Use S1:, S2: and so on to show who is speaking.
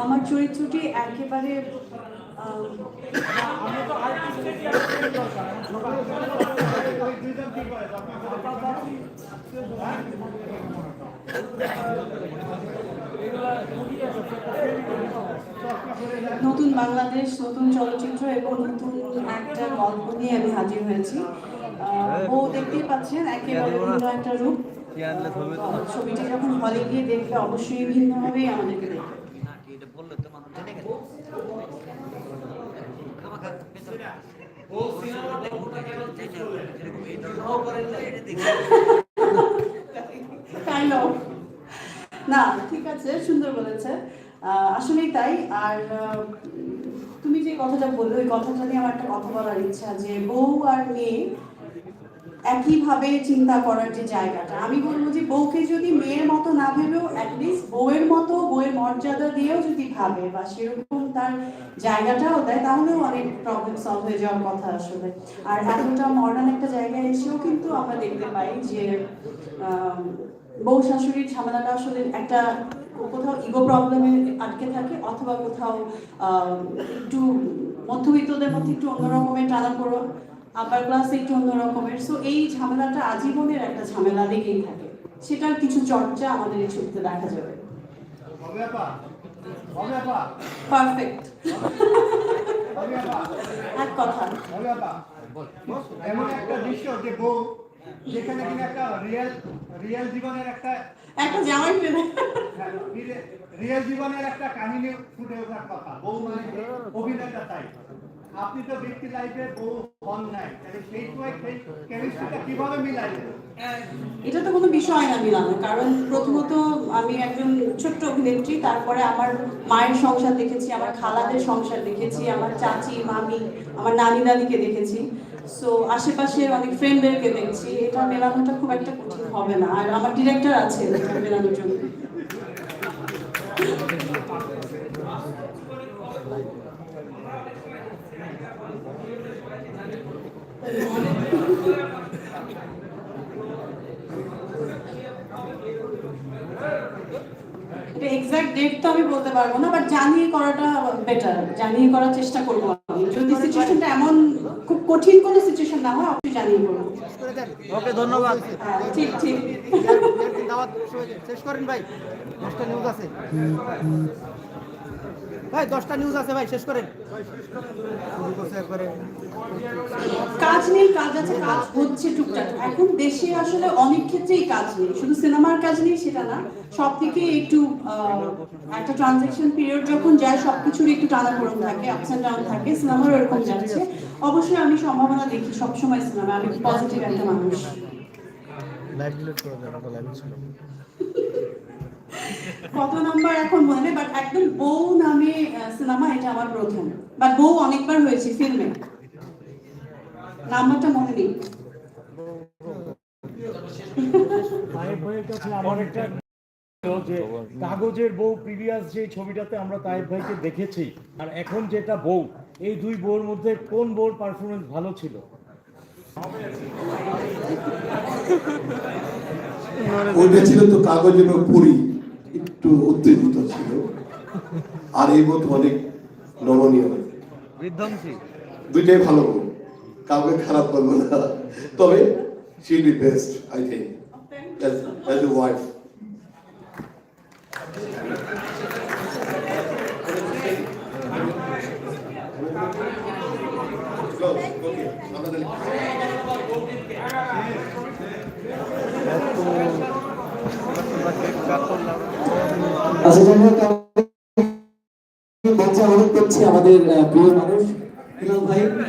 S1: আমার চরিত্রটি একেবারে নতুন বাংলাদেশ, নতুন চলচ্চিত্র এবং নতুন একটা গল্প নিয়ে আমি হাজির হয়েছি। ও দেখতেই পাচ্ছেন, একেবারে ভিন্ন একটা রূপ।
S2: আনলে ছবি তো?
S1: আহ, ছবিটি যখন হলে গিয়ে দেখলে অবশ্যই ভিন্নভাবেই আমাদেরকে দেখবে
S2: না এটা বললে তো মানুষ জেনে গেল ও সিনেমা দেখো না যেরকম এই ধরনের করে এটা দেখি
S1: কাইন্ড অফ না ঠিক আছে সুন্দর বলেছে। আহ, আসলেই তাই। আর আহ, তুমি যে কথাটা বললে ওই কথাটা নিয়ে আমার একটা কথা বলার ইচ্ছা যে বউ আর মেয়ে একইভাবে চিন্তা করার যে জায়গাটা, আমি বলব যে বউকে যদি মেয়ের মতো না ভেবেও অ্যাটলিস্ট বউয়ের মতো বউয়ের মর্যাদা দিয়েও যদি ভাবে বা সেরকম তার জায়গাটাও দেয়, তাহলেও অনেক প্রবলেম সলভ হয়ে যাওয়ার কথা আসলে। আর এতটা মডার্ন একটা জায়গায় এসেও কিন্তু আমরা দেখতে পাই যে বউ শাশুড়ির ঝামেলাটা আসলে একটা কোথাও ইগো প্রবলেমে আটকে থাকে অথবা কোথাও একটু মধ্যবিত্তদের মধ্যে একটু অন্যরকমের টানা পড়ো আপার ক্লাস একটু অন্যরকমের। সো এই ঝামেলাটা আজীবনের একটা ঝামেলা লেগেই থাকে। সেটার কিছু চর্চা আমাদের এই ছবিতে দেখা যাবে। পারফেক্ট এক কথা।
S3: এমন একটা দৃশ্য যে বউ যেখানে কিনা একটা রিয়েল রিয়েল জীবনের একটা
S1: একটা জামাই পেলে
S3: রিয়েল জীবনের একটা কাহিনী ফুটে ওঠার কথা। বউ মানে অভিনেতা তাই। আপনি তো ব্যক্তি লাইফে বউ হন নাই। তাহলে সেই সময় সেই কেমিস্ট্রিটা কীভাবে মিলাইলেন?
S1: এটা তো কোনো বিষয় না মিলানো, কারণ প্রথমত আমি একজন ছোট্ট অভিনেত্রী, তারপরে আমার মায়ের সংসার দেখেছি, আমার খালাদের সংসার দেখেছি, আমার চাচি, মামি, আমার নানি দাদিকে দেখেছি। সো আশেপাশে অনেক ফ্রেন্ডদেরকে দেখছি। এটা মেলানোটা খুব একটা কঠিন হবে না। আর আমার ডিরেক্টর আছে মেলানোর জন্য। এক্সাক্ট ডেট তো আমি বলতে পারব না বাট জানিয়ে করাটা বেটার জানিয়ে করার চেষ্টা করব আমি যদি সিচুয়েশনটা এমন খুব কঠিন কোনো সিচুয়েশন না হয় অবশ্যই জানিয়ে করব
S2: ওকে ধন্যবাদ
S1: হ্যাঁ, ঠিক ঠিক
S4: দাওয়াত শেষ করেন ভাই দশটা নিউজ আছে ভাই দশটা নিউজ আছে ভাই শেষ করেন।
S1: কাজ নেই কাজ আছে কাজ হচ্ছে টুকটাক। এখন দেশে আসলে অনেক ক্ষেত্রেই কাজ নেই। শুধু সিনেমার কাজ নেই সেটা না। সব থেকে একটু আহ, একটা ট্রানজেকশন পিরিয়ড যখন যায় সবকিছুর একটু টানা টানাপোড়ন থাকে আপস এন্ড ডাউন থাকে। সিনেমার এরকম যাচ্ছে। অবশ্যই আমি সম্ভাবনা দেখি সবসময় সিনেমা। আমি পজিটিভ একটা মানুষ।
S4: লাইভ ডিলিট করে দেন লাইভ ছিল
S1: কত নাম্বার এখন মনে নেই বাট একদম বউ নামে সিনেমা এটা আমার প্রথম। বাট বউ অনেকবার হয়েছে ফিল্মে নাম্বারটা মনে নেই।
S5: কাগজের বউ প্রিভিয়াস যে ছবিটাতে আমরা তায়েব ভাইকে দেখেছি আর এখন যেটা বউ এই দুই বউর মধ্যে কোন বউর পারফরমেন্স ভালো ছিল?
S6: ওইটা ছিল তো কাগজের পুরি। একটু উত্তেজিত ছিল। আর এই মতো অনেক নমনীয়। দুইটাই ভালো গুণ কাউকে খারাপ বলব না। তবে she be best I think as a wife
S7: আচ্ছা যাই হোক মঞ্চে অনুরোধ করছি আমাদের প্রিয় মানুষ হিলাল ভাই আমাদের